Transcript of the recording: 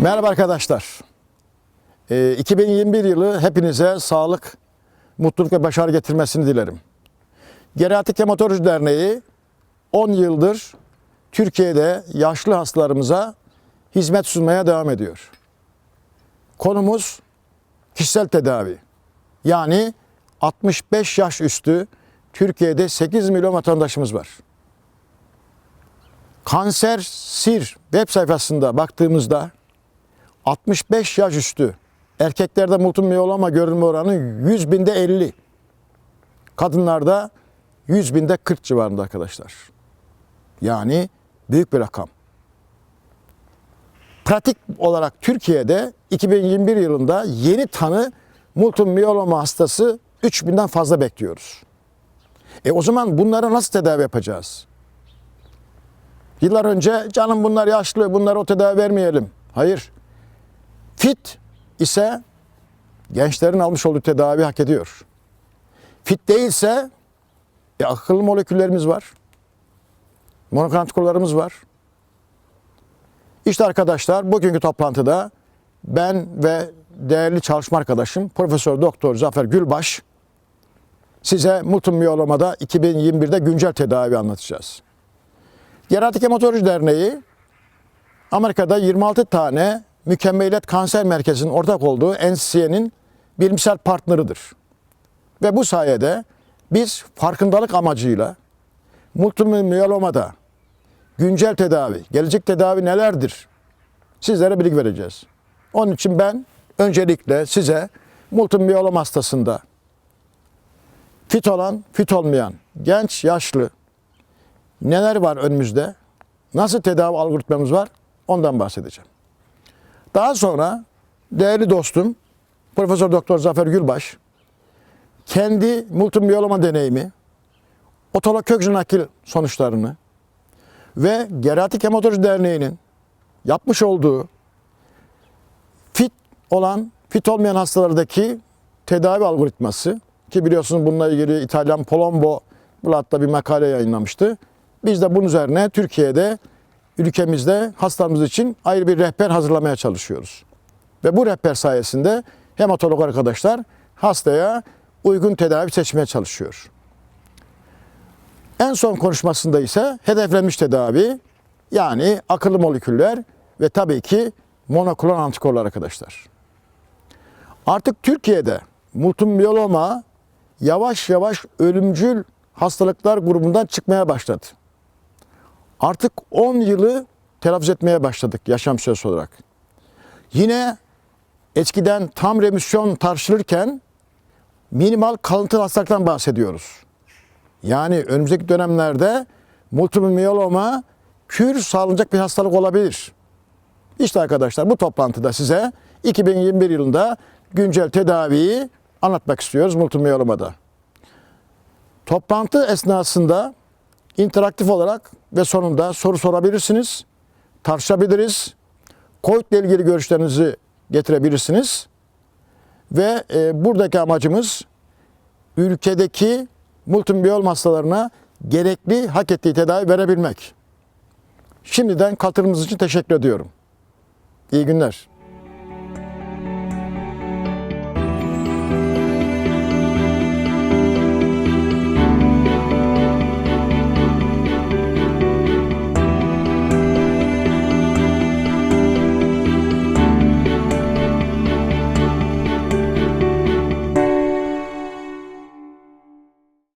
Merhaba arkadaşlar. Ee, 2021 yılı hepinize sağlık, mutluluk ve başarı getirmesini dilerim. Geriatrik Hematoloji Derneği 10 yıldır Türkiye'de yaşlı hastalarımıza hizmet sunmaya devam ediyor. Konumuz kişisel tedavi. Yani 65 yaş üstü Türkiye'de 8 milyon vatandaşımız var. Kanser Sir web sayfasında baktığımızda 65 yaş üstü erkeklerde multum miyeloma görülme oranı 100 binde 50. Kadınlarda 100 binde 40 civarında arkadaşlar. Yani büyük bir rakam. Pratik olarak Türkiye'de 2021 yılında yeni tanı multum miyeloma hastası 3000'den fazla bekliyoruz. E o zaman bunlara nasıl tedavi yapacağız? Yıllar önce canım bunlar yaşlı, bunlara o tedavi vermeyelim. Hayır. Fit ise gençlerin almış olduğu tedavi hak ediyor. Fit değilse e, akıllı moleküllerimiz var. Monoklonal antikorlarımız var. İşte arkadaşlar bugünkü toplantıda ben ve değerli çalışma arkadaşım Profesör Doktor Zafer Gülbaş size multum miyelomada 2021'de güncel tedavi anlatacağız. Geriatrik Hematoloji Derneği Amerika'da 26 tane mükemmeliyet kanser merkezinin ortak olduğu NCCN'in bilimsel partneridir. Ve bu sayede biz farkındalık amacıyla multiple miyelomada güncel tedavi, gelecek tedavi nelerdir? Sizlere bilgi vereceğiz. Onun için ben öncelikle size multiple miyeloma hastasında fit olan, fit olmayan, genç, yaşlı, neler var önümüzde? Nasıl tedavi algoritmamız var? Ondan bahsedeceğim. Daha sonra değerli dostum Profesör Doktor Zafer Gülbaş kendi multimiyoloma deneyimi, otolog kök nakil sonuçlarını ve Geriatrik Hematoloji Derneği'nin yapmış olduğu fit olan, fit olmayan hastalardaki tedavi algoritması ki biliyorsunuz bununla ilgili İtalyan Polombo Blood'da bir makale yayınlamıştı. Biz de bunun üzerine Türkiye'de ülkemizde hastamız için ayrı bir rehber hazırlamaya çalışıyoruz. Ve bu rehber sayesinde hematolog arkadaşlar hastaya uygun tedavi seçmeye çalışıyor. En son konuşmasında ise hedeflenmiş tedavi yani akıllı moleküller ve tabii ki monoklonal antikorlar arkadaşlar. Artık Türkiye'de multum miyeloma yavaş yavaş ölümcül hastalıklar grubundan çıkmaya başladı. Artık 10 yılı telaffuz etmeye başladık yaşam süresi olarak. Yine eskiden tam remisyon tartışılırken minimal kalıntılı hastalıktan bahsediyoruz. Yani önümüzdeki dönemlerde multiple miyeloma kür sağlanacak bir hastalık olabilir. İşte arkadaşlar bu toplantıda size 2021 yılında güncel tedaviyi anlatmak istiyoruz multiple miyelomada. Toplantı esnasında interaktif olarak ve sonunda soru sorabilirsiniz, tartışabiliriz. COVID ile ilgili görüşlerinizi getirebilirsiniz. Ve e, buradaki amacımız ülkedeki multimiyol hastalarına gerekli, hak ettiği tedavi verebilmek. Şimdiden katılımınız için teşekkür ediyorum. İyi günler.